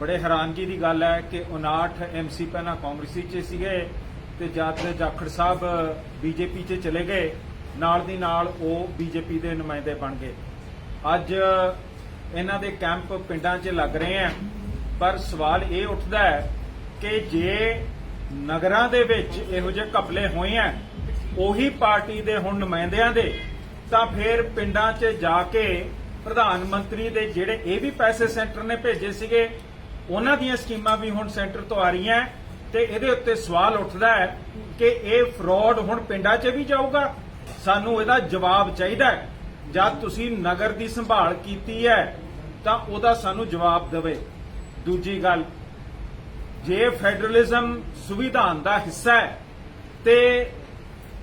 ਬੜੇ ਹੈਰਾਨਗੀ ਦੀ ਗੱਲ ਹੈ ਕਿ 59 ਐਮਸੀ ਪਹਿਲਾਂ ਕਾਂਗਰਸੀ 'ਚ ਸੀਗੇ ਤੇ ਜਦ ਜਾਖੜ ਸਾਹਿਬ ਬੀਜੇਪੀ 'ਚ ਚਲੇ ਗਏ, ਨਾਲ ਦੀ ਨਾਲ ਉਹ ਬੀਜੇਪੀ ਦੇ ਨੁਮਾਇੰਦੇ ਬਣ ਗਏ। ਅੱਜ ਇਹਨਾਂ ਦੇ ਕੈਂਪ ਪਿੰਡਾਂ 'ਚ ਲੱਗ ਰਹੇ ਆ ਪਰ ਸਵਾਲ ਇਹ ਉੱਠਦਾ ਹੈ ਕਿ ਜੇ ਨਗਰਾਂ ਦੇ ਵਿੱਚ ਇਹੋ ਜਿਹੇ ਘਪਲੇ ਹੋਏ ਆ ਉਹੀ ਪਾਰਟੀ ਦੇ ਹੁਣ ਨੁਮਾਇੰਦਿਆਂ ਦੇ, ਤਾਂ ਫਿਰ ਪਿੰਡਾਂ 'ਚ ਜਾ ਕੇ ਪ੍ਰਧਾਨ ਮੰਤਰੀ ਦੇ ਜਿਹੜੇ ਇਹ ਵੀ ਪੈਸੇ ਸੈਂਟਰ ਨੇ ਭੇਜੇ ਸੀਗੇ ਉਹਨਾਂ ਦੀਆਂ ਸਕੀਮਾਂ ਵੀ ਹੁਣ ਸੈਂਟਰ ਤੋਂ ਆ ਰਹੀਆਂ ਤੇ ਇਹਦੇ ਉੱਤੇ ਸਵਾਲ ਉੱਠਦਾ ਹੈ ਕਿ ਇਹ ਫਰਾਡ ਹੁਣ ਪਿੰਡਾਂ 'ਚ ਵੀ ਜਾਊਗਾ? ਸਾਨੂੰ ਇਹਦਾ ਜਵਾਬ ਚਾਹੀਦਾ ਹੈ। ਜਦ ਤੁਸੀਂ ਨਗਰ ਦੀ ਸੰਭਾਲ ਕੀਤੀ ਹੈ, ਤਾਂ ਉਹਦਾ ਸਾਨੂੰ ਜਵਾਬ ਦੇਵੇ। ਦੂਜੀ ਗੱਲ, ਜੇ ਫੈਡਰਲਿਜ਼ਮ ਸੰਵਿਧਾਨ ਦਾ ਹਿੱਸਾ ਹੈ, ਤੇ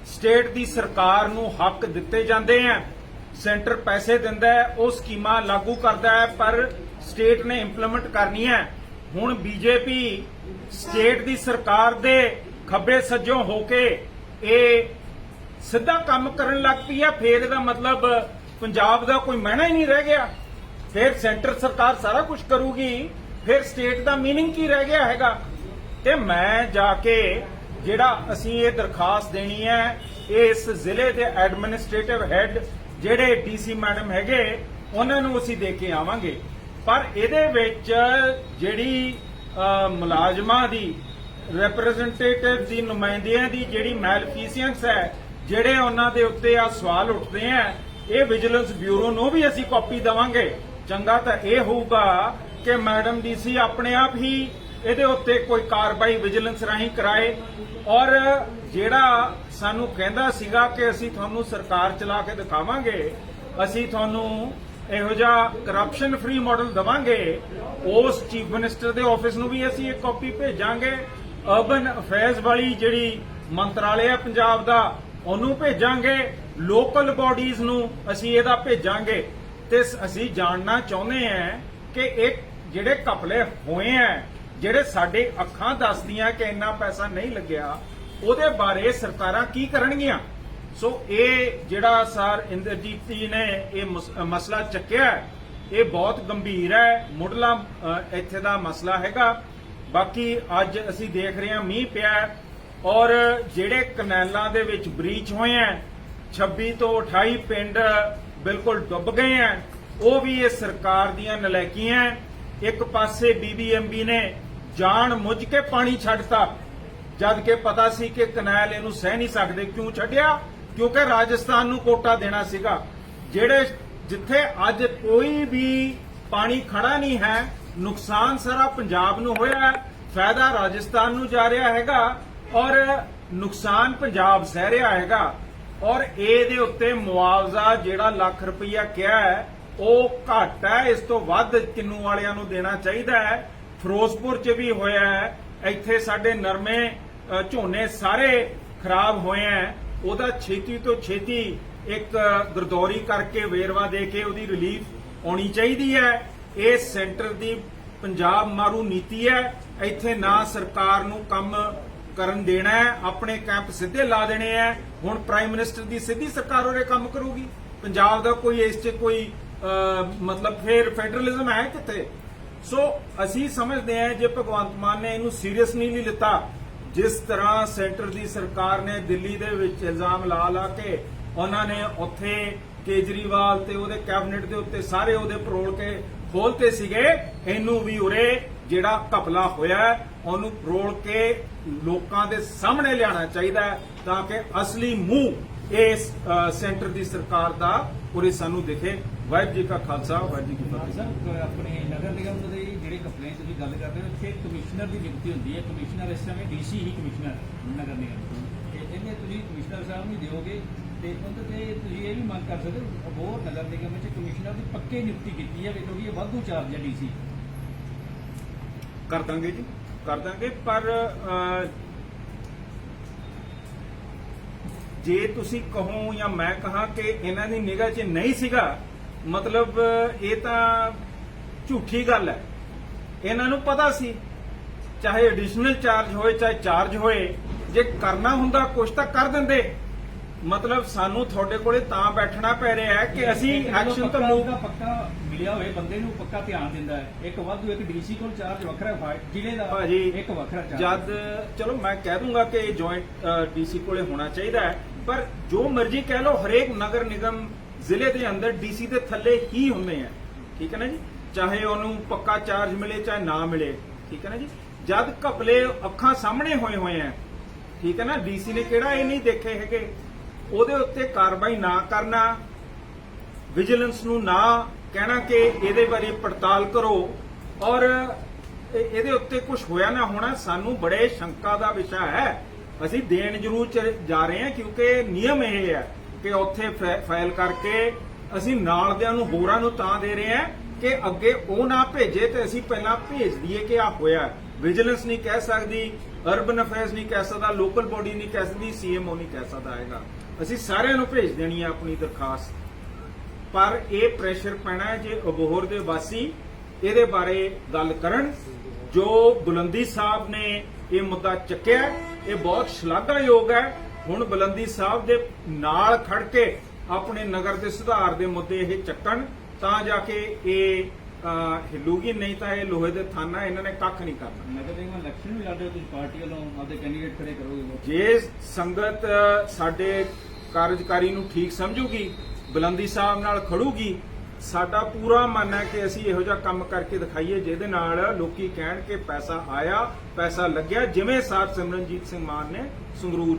ਸਟੇਟ ਦੀ ਸਰਕਾਰ ਨੂੰ ਹੱਕ ਦਿੱਤੇ ਜਾਂਦੇ ਆ ਸੈਂਟਰ ਪੈਸੇ ਦਿੰਦਾ ਹੈ, ਉਹ ਸਕੀਮਾਂ ਲਾਗੂ ਕਰਦਾ ਹੈ, ਪਰ ਸਟੇਟ ਨੇ ਇੰਪਲੀਮੈਂਟ ਕਰਨੀ ਹੈ ਹੁਣ ਬੀਜੇਪੀ ਸਟੇਟ ਦੀ ਸਰਕਾਰ ਦੇ ਖੱਬੇ ਸੱਜੋਂ ਹੋ ਕੇ ਇਹ ਸਿੱਧਾ ਕੰਮ ਕਰਨ ਲੱਗ ਪਈ ਹੈ ਫੇਰ ਇਹਦਾ ਮਤਲਬ ਪੰਜਾਬ ਦਾ ਕੋਈ ਮਹਿਣਾ ਹੀ ਨਹੀਂ ਰਹਿ ਗਿਆ ਫਿਰ ਸੈਂਟਰ ਸਰਕਾਰ ਸਾਰਾ ਕੁਝ ਕਰੂਗੀ ਫਿਰ ਸਟੇਟ ਦਾ मीनिंग ਕੀ ਰਹਿ ਗਿਆ ਹੈਗਾ ਤੇ ਮੈਂ ਜਾ ਕੇ ਜਿਹੜਾ ਅਸੀਂ ਇਹ ਦਰਖਾਸਤ ਦੇਣੀ ਹੈ ਇਸ ਜ਼ਿਲ੍ਹੇ ਦੇ ਐਡਮਿਨਿਸਟ੍ਰੇਟਿਵ ਹੈੱਡ ਜਿਹੜੇ ਡੀਸੀ ਮੈਡਮ ਹੈਗੇ ਉਹਨਾਂ ਨੂੰ ਅਸੀਂ ਦੇ ਕੇ ਆਵਾਂਗੇ ਪਰ ਇਹਦੇ ਵਿੱਚ ਜਿਹੜੀ ਮੁਲਾਜ਼ਮਾਂ ਦੀ ਰਿਪਰੈਜ਼ੈਂਟੇਟਿਵ ਦੀ, ਨੁਮਾਇੰਦਿਆਂ ਦੀ ਜਿਹੜੀ ਮੈਲਫੀਸੀਐਂਸ ਹੈ, ਜਿਹੜੇ ਉਹਨਾਂ ਦੇ ਉੱਤੇ ਆ ਸਵਾਲ ਉੱਠਦੇ ਆ, ਇਹ ਵਿਜੀਲੈਂਸ ਬਿਊਰੋ ਨੂੰ ਵੀ ਅਸੀਂ ਕਾਪੀ ਦੇਵਾਂਗੇ। ਚੰਗਾ ਤਾਂ ਇਹ ਹੋਊਗਾ ਕਿ ਮੈਡਮ ਡੀਸੀ ਆਪਣੇ ਆਪ ਹੀ ਇਹਦੇ ਉੱਤੇ ਕੋਈ ਕਾਰਵਾਈ ਵਿਜੀਲੈਂਸ ਰਾਹੀਂ ਕਰਾਏ। ਔਰ ਜਿਹੜਾ ਸਾਨੂੰ ਕਹਿੰਦਾ ਸੀਗਾ ਕਿ ਅਸੀਂ ਤੁਹਾਨੂੰ ਸਰਕਾਰ ਚਲਾ ਕੇ ਦਿਖਾਵਾਂਗੇ, ਅਸੀਂ ਤੁਹਾਨੂੰ ਇਹੋ ਜਿਹਾ ਕਰਪਸ਼ਨ ਫ੍ਰੀ ਮਾਡਲ ਦਵਾਂਗੇ, ਉਸ ਚੀਫ ਮਿਨਿਸਟਰ ਦੇ ਆਫਿਸ ਨੂੰ ਵੀ ਅਸੀਂ ਇੱਕ ਕਾਪੀ ਭੇਜਾਂਗੇ। ਅਰਬਨ ਅਫੇਅਰਸ ਵਾਲੀ ਜਿਹੜੀ ਮੰਤਰਾਲੇ ਹੈ ਪੰਜਾਬ ਦਾ, ਉਹਨੂੰ ਭੇਜਾਂਗੇ। ਲੋਕਲ ਬਾਡੀਜ਼ ਨੂੰ ਅਸੀਂ ਇਹਦਾ ਭੇਜਾਂਗੇ। ਤੇ ਅਸੀਂ ਜਾਣਨਾ ਚਾਹੁੰਦੇ ਹਾਂ ਕਿ ਇਹ ਜਿਹੜੇ ਕਪਲੇ ਹੋਏ ਆ, ਜਿਹੜੇ ਸਾਡੇ ਅੱਖਾਂ ਦੱਸਦੀਆਂ ਕਿ ਇੰਨਾ ਪੈਸਾ ਨਹੀਂ ਲੱਗਿਆ, ਉਹਦੇ ਬਾਰੇ ਸਰਕਾਰਾਂ ਕੀ ਕਰਨਗੀਆਂ? ਸੋ ਇਹ ਜਿਹੜਾ ਸਰ ਇੰਦਰਜੀਤ ਜੀ ਨੇ ਇਹ ਮਸਲਾ ਚੱਕਿਆ ਇਹ ਬਹੁਤ ਗੰਭੀਰ ਹੈ, ਮੁੱਢਲਾ ਇੱਥੇ ਦਾ ਮਸਲਾ ਹੈਗਾ। ਬਾਕੀ ਅੱਜ ਅਸੀਂ ਦੇਖ ਰਹੇ ਹਾਂ ਮੀਂਹ ਪਿਆ ਔਰ ਜਿਹੜੇ ਕਨੈਲਾਂ ਦੇ ਵਿੱਚ ਬ੍ਰੀਚ ਹੋਏ ਆ 26 ਤੋਂ 28 ਪਿੰਡ ਬਿਲਕੁਲ ਡੁੱਬ ਗਏ ਆ ਉਹ ਵੀ ਇਹ ਸਰਕਾਰ ਦੀਆਂ ਨਲਾਇਕੀਆਂ ਹੈ। ਇੱਕ ਪਾਸੇ ਬੀਬੀਐਮਬੀ ਨੇ ਜਾਣ ਮੁੱਝ ਕੇ ਪਾਣੀ ਛੱਡਤਾ। ਜਦ ਕਿ ਪਤਾ ਸੀ ਕਿ ਕਨਾਲ ਇਹਨੂੰ ਸਹਿ ਨਹੀਂ ਸਕਦੇ, ਕਿਉਂ ਛੱਡਿਆ? ਕਿਉਂਕਿ ਰਾਜਸਥਾਨ ਨੂੰ ਕੋਟਾ ਦੇਣਾ ਸੀਗਾ। ਜਿਹੜੇ ਜਿੱਥੇ ਅੱਜ ਕੋਈ ਵੀ ਪਾਣੀ ਖੜਾ ਨਹੀਂ ਹੈ, ਨੁਕਸਾਨ ਸਾਰਾ ਪੰਜਾਬ ਨੂੰ ਹੋਇਆ ਹੈ, ਫਾਇਦਾ ਰਾਜਸਥਾਨ ਨੂੰ ਜਾ ਰਿਹਾ ਹੈਗਾ ਔਰ ਨੁਕਸਾਨ ਪੰਜਾਬ ਸਹਿ ਰਿਹਾ ਹੈਗਾ। ਔਰ ਇਹਦੇ ਉੱਤੇ ਮੁਆਵਜ਼ਾ ਜਿਹੜਾ ਲੱਖ ਰੁਪਈਆ ਕਿਹਾ ਹੈ, ਉਹ ਘੱਟ ਹੈ, ਇਸ ਤੋਂ ਵੱਧ ਕਿੰਨੂ ਵਾਲਿਆਂ ਨੂੰ ਦੇਣਾ ਚਾਹੀਦਾ ਹੈ। ਫਿਰੋਜ਼ਪੁਰ 'ਚ ਵੀ ਹੋਇਆ ਹੈ, ਇੱਥੇ ਸਾਡੇ ਨਰਮੇ ਝੋਨੇ ਸਾਰੇ ਖਰਾਬ ਹੋਏ ਹੈ। ਉਹਦਾ ਛੇਤੀ ਤੋਂ ਛੇਤੀ ਇੱਕ ਗਰਦੌਰੀ ਕਰਕੇ ਵੇਰਵਾ ਦੇ ਕੇ ਉਹਦੀ ਰਿਲੀਫ ਆਉਣੀ ਚਾਹੀਦੀ ਹੈ। ਇਹ ਸੈਂਟਰ ਦੀ ਪੰਜਾਬ ਮਾਰੂ ਨੀਤੀ ਹੈ। ਇੱਥੇ ਨਾ ਸਰਕਾਰ ਨੂੰ ਕੰਮ ਕਰਨ ਦੇਣਾ ਹੈ, ਆਪਣੇ ਕੈਂਪ ਸਿੱਧੇ ਲਾ ਦੇਣੇ ਹੈ। ਹੁਣ ਪ੍ਰਾਈਮ ਮਿਨਿਸਟਰ ਦੀ ਸਿੱਧੀ ਸਰਕਾਰ ਉਹਦੇ ਕੰਮ ਕਰੂਗੀ। ਪੰਜਾਬ ਦਾ ਕੋਈ ਇਸ 'ਚ ਕੋਈ ਮਤਲਬ ਫੇਰ ਫੈਡਰਲਿਜ਼ਮ ਹੈ ਕਿੱਥੇ? ਸੋ ਅਸੀਂ ਸਮਝਦੇ ਹਾਂ ਜੇ ਭਗਵੰਤ ਮਾਨ ਨੇ ਇਹਨੂੰ ਸੀਰੀਅਸ ਨਹੀਂ ਲਈ ਲਿੱਤਾ ਜਿਸ ਤਰ੍ਹਾਂ ਸੈਂਟਰ ਦੀ ਸਰਕਾਰ ਨੇ ਦਿੱਲੀ ਦੇ ਵਿੱਚ ਇਲਜ਼ਾਮ ਲਾ ਲਾ ਕੇ ਉਹਨਾਂ ਨੇ ਉੱਥੇ ਕੇਜਰੀਵਾਲ ਤੇ ਉਹਦੇ ਕੈਬਨਿਟ ਦੇ ਉੱਤੇ ਸਾਰੇ ਉਹਦੇ ਪਰੋਲ ਕੇ ਖੋਲਤੇ ਸੀਗੇ, ਇਹਨੂੰ ਵੀ ਉਰੇ ਜਿਹੜਾ ਘਪਲਾ ਹੋਇਆ ਉਹਨੂੰ ਪਰੋਲ ਕੇ ਲੋਕਾਂ ਦੇ ਸਾਹਮਣੇ ਲਿਆਉਣਾ ਚਾਹੀਦਾ ਤਾਂ ਕਿ ਅਸਲੀ ਮੂੰਹ ਇਸ ਸੈਂਟਰ ਦੀ ਸਰਕਾਰ ਦਾ ਉਰੇ ਸਾਨੂੰ ਦਿਖੇ। ਵਾਹਿਗੁਰੂ ਜੀ ਕਾ ਖਾਲਸਾ, ਵਾਹਿਗੁਰੂ ਜੀ ਕੀ ਫਤਿਹ। ਆਪਣੇ ਨਗਰ ਨਿਗਮ ਦੇ ਜਿਹੜੇ ਕੰਪਲੇਂਟ ਤੁਸੀਂ ਗੱਲ ਕਰਦੇ ਹੋ, ਇੱਥੇ ਕਮਿਸ਼ਨਰ ਦੀ ਨਿਯੁਕਤੀ ਹੁੰਦੀ ਹੈ। ਕਮਿਸ਼ਨਰ ਇਸ ਸਮੇਂ ਡੀਸੀ ਹੀ ਕਮਿਸ਼ਨਰ ਨਗਰ ਨਿਗਮ ਤੇ। ਇਹਨੇ ਤੁਸੀਂ ਕਮਿਸ਼ਨਰ ਸਾਹਿਬ ਨੂੰ ਦਿਓਗੇ ਤੇ ਉਹਦੇ ਤੇ ਤੁਸੀਂ ਇਹ ਵੀ ਮੰਗ ਕਰ ਸਕਦੇ ਹੋ ਹੋਰ ਨਗਰ ਨਿਗਮ ਵਿੱਚ ਕਮਿਸ਼ਨਰ ਦੀ ਪੱਕੇ ਨਿਯੁਕਤੀ ਕੀਤੀ ਹੈ ਕਿਉਂਕਿ ਇਹ ਵਾਧੂ ਚਾਰਜ ਹੈ ਡੀਸੀ ਕਰ ਦਾਂਗੇ ਜੀ, ਕਰ ਦਾਂਗੇ, ਪਰ ਜੇ ਤੁਸੀਂ ਕਹੋ ਜਾਂ ਮੈਂ ਕਹਾ ਕਿ ਇਹਨਾਂ ਦੀ ਨਿਗਾਹ 'ਚ ਨਹੀਂ ਸੀਗਾ, ਮਤਲਬ ਇਹ ਤਾਂ ਝੂਠੀ ਗੱਲ ਹੈ। ਇਹਨਾਂ ਨੂੰ ਪਤਾ ਸੀ। ਚਾਹੇ ਐਡੀਸ਼ਨਲ ਚਾਰਜ ਹੋਏ ਚਾਹੇ ਚਾਰਜ ਹੋਏ ਜੇ ਕਰਨਾ ਹੁੰਦਾ ਕੁਝ ਤਾਂ ਕਰ ਦਿੰਦੇ। ਮਤਲਬ ਸਾਨੂੰ ਤੁਹਾਡੇ ਕੋਲੇ ਤਾਂ ਬੈਠਣਾ ਪੈ ਰਿਹਾ ਹੈ ਕਿ ਅਸੀਂ ਐਕਸ਼ਨ ਤਾਂ ਮੂਵ ਉਹਦਾ ਪੱਕਾ ਮਿਲਿਆ ਹੋਏ ਬੰਦੇ ਨੂੰ ਪੱਕਾ ਧਿਆਨ ਦਿੰਦਾ ਹੈ। ਇੱਕ ਵਾਧੂ ਇੱਕ ਡੀਸੀ ਕੋਲ ਚਾਰਜ ਵੱਖਰਾ ਫਾਇ ਜ਼ਿਲ੍ਹੇ ਦਾ ਭਾਜੀ, ਇੱਕ ਵੱਖਰਾ ਚਾਰਜ ਜਦ ਚਲੋ ਮੈਂ ਕਹਿ ਦੂੰਗਾ ਕਿ ਜੁਆਇੰਟ ਡੀਸੀ ਕੋਲੇ ਹੋਣਾ ਚਾਹੀਦਾ ਹੈ ਪਰ ਜੋ ਮਰਜ਼ੀ ਕਹਿ ਲਓ ਹਰੇਕ ਨਗਰ ਨਿਗਮ ਜ਼ਿਲ੍ਹੇ ਦੇ ਅੰਦਰ ਡੀਸੀ ਦੇ ਥੱਲੇ ਹੀ ਹੁੰਦੇ ਆ। ਠੀਕ ਹੈ ਨਾ ਜੀ? ਚਾਹੇ ਉਹਨੂੰ ਪੱਕਾ ਚਾਰਜ ਮਿਲੇ ਚਾਹੇ ਨਾ ਮਿਲੇ, ਠੀਕ ਹੈ ਨਾ ਜੀ? ਜਦ ਘਪਲੇ ਅੱਖਾਂ ਸਾਹਮਣੇ ਹੋਏ ਹੋਏ ਆ ਠੀਕ ਹੈ ਨਾ? ਡੀਸੀ ਨੇ ਕਿਹੜਾ ਇਹ ਨਹੀਂ ਦੇਖੇ ਹੈਗੇ? ਉਹਦੇ ਉੱਤੇ ਕਾਰਵਾਈ ਨਾ ਕਰਨਾ ਵਿਜੀਲੈਂਸ ਨੂੰ ਨਾ ਕਹਿਣਾ ਕਿ ਇਹਦੇ ਬਾਰੇ ਪੜਤਾਲ ਕਰੋ, ਔਰ ਇਹਦੇ ਉੱਤੇ ਕੁਝ ਹੋਇਆ ਨਾ ਹੋਣਾ ਸਾਨੂੰ ਬੜੇ ਸ਼ੰਕਾ ਦਾ ਵਿਸ਼ਾ ਹੈ। ਅਸੀਂ ਦੇਣ ਜ਼ਰੂਰ ਜਾ ਰਹੇ ਹਾਂ, ਕਿਉਂਕਿ ਨਿਯਮ ਇਹ ਹੈ ਕਿ ਉੱਥੇ ਫੈ- ਫਾਈਲ ਕਰਕੇ ਅਸੀਂ ਨਾਲ ਦਿਆਂ ਨੂੰ, ਹੋਰਾਂ ਨੂੰ ਤਾਂ ਦੇ ਰਹੇ ਹਾਂ। ਕਿ ਅੱਗੇ ਉਹ ਨਾ ਭੇਜੇ ਤੇ ਅਸੀਂ ਪਹਿਲਾਂ ਭੇਜ ਦਈਏ ਕਿ ਆ ਹੋਇਆ ਵਿਜੀਲੈਂਸ ਨਹੀਂ ਕਹਿ ਸਕਦੀ ਅਰਬਨ ਅਫੇਅਰਸ ਨਹੀਂ ਕਹਿ ਸਕਦਾ ਲੋਕਲ ਬੋਡੀ ਨਹੀਂ ਕਹਿ ਸਕਦੀ ਸੀਐਮਓ ਨਹੀਂ ਕਹਿ ਸਕਦਾ ਹੈਗਾ। ਅਸੀਂ ਸਾਰਿਆਂ ਨੂੰ ਭੇਜ ਦੇਣੀ ਹੈ ਆਪਣੀ ਦਰਖਾਸਤ। ਪਰ ਇਹ ਪ੍ਰੈਸ਼ਰ ਪੈਣਾ ਹੈ ਜੇ ਅਬੋਹਰ ਦੇ ਵਾਸੀ ਇਹਦੇ ਬਾਰੇ ਗੱਲ ਕਰਨ। ਜੋ ਬੁਲੰਦੀ ਸਾਹਿਬ ਨੇ ਇਹ ਮੁੱਦਾ ਚੱਕਿਆ ਇਹ ਬਹੁਤ ਸ਼ਲਾਘਾਯੋਗ ਹੈ। ਹੁਣ ਬੁਲੰਦੀ ਸਾਹਿਬ ਦੇ ਨਾਲ ਖੜ ਕੇ ਆਪਣੇ ਨਗਰ ਦੇ ਸੁਧਾਰ ਦੇ ਮੁੱਦੇ ਇਹ ਚੱਕਣ। ਤਾਂ ਜਾ ਕੇ ਇਹ ਹਿੱਲੂਗੀ ਨਹੀਂ ਤਾਂ ਇਹ ਲੋਹੇ ਦੇ ਥਾਨਾ ਇਹਨਾਂ ਨੇ ਕੱਖ ਨਹੀਂ ਕਰਨਾ। ਨਗਰ ਨਿਗਮ ਇਲੈਕਸ਼ਨ ਵੀ ਲੜਦੇ ਤੁਸੀਂ ਪਾਰਟੀ ਵੱਲੋਂ ਆਪਦੇ ਕੈਂਡੀਡੇਟ ਖੜੇ ਕਰੋਗੇ ਜੇ ਸੰਗਤ ਸਾਡੇ ਕਾਰਜਕਾਰੀ ਨੂੰ ਠੀਕ ਸਮਝੂਗੀ ਬੁਲੰਦੀ ਸਾਹਿਬ ਨਾਲ ਖੜੂਗੀ ਸਾਡਾ ਪੂਰਾ ਮਨ ਹੈ ਕਿ ਅਸੀਂ ਇਹੋ ਜਿਹਾ ਕੰਮ ਕਰਕੇ ਦਿਖਾਈਏ ਜਿਹਦੇ ਨਾਲ ਲੋਕੀ ਕਹਿਣ ਕਿ ਪੈਸਾ ਆਇਆ ਪੈਸਾ ਲੱਗਿਆ ਜਿਵੇਂ ਸਾਧ ਸਿਮਰਨਜੀਤ ਸਿੰਘ ਮਾਨ ਨੇ ਸੰਗਰੂਰ